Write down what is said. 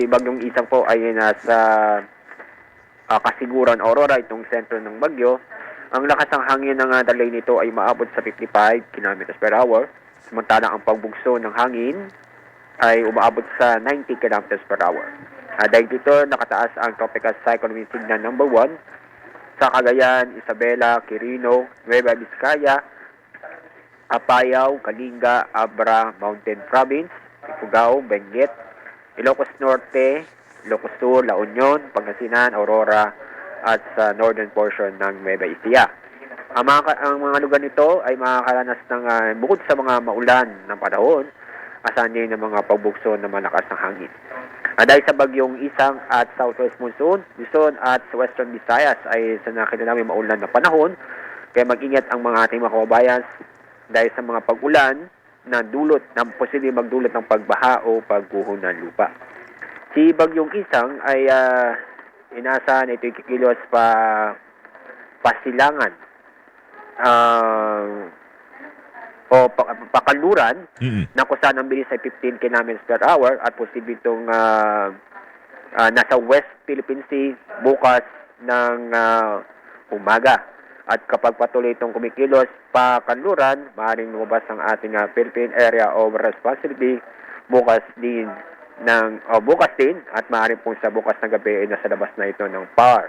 si Bagyong Isang po ay nasa ah, Kasiguran, Aurora, itong sentro ng Bagyo. Ang lakas ng hangin ng uh, dalay nito ay maabot sa 55 km per hour. Samantala ang pagbugso ng hangin ay umaabot sa 90 km per hour. Ah, dahil dito, nakataas ang tropical cyclone wind signal number 1 sa Cagayan, Isabela, Quirino, Nueva Vizcaya, Apayao, Kalinga, Abra, Mountain Province, Ifugao, Benguet, Ilocos Norte, Ilocos Sur, La Union, Pangasinan, Aurora, at sa northern portion ng Nueva Ecija. Ang mga, ang mga lugar nito ay makakaranas ng ah, bukod sa mga maulan ng panahon, asahan din ng mga pagbukso ng malakas ng hangin. Ah, dahil sa bagyong isang at southwest monsoon, Luzon at western Visayas ay sa nakita namin maulan na panahon, kaya mag-ingat ang mga ating mga kababayan dahil sa mga pag-ulan na dulot na posibleng magdulot ng pagbaha o pagguho ng lupa. Si Bagyong Isang ay ah, inaasahan na ito'y kikilos pa pasilangan ah, o pa, pakaluran Mm-mm. na kung saan ang bilis ay 15 km per hour at posible itong ah, ah, nasa West Philippine Sea bukas ng ah, umaga. At kapag patuloy itong kumikilos pa kanluran, maaaring lumabas ang ating ah, Philippine Area of Responsibility bukas din ng o bukas din at maaaring po sa bukas ng gabi ay nasa labas na ito ng PAR.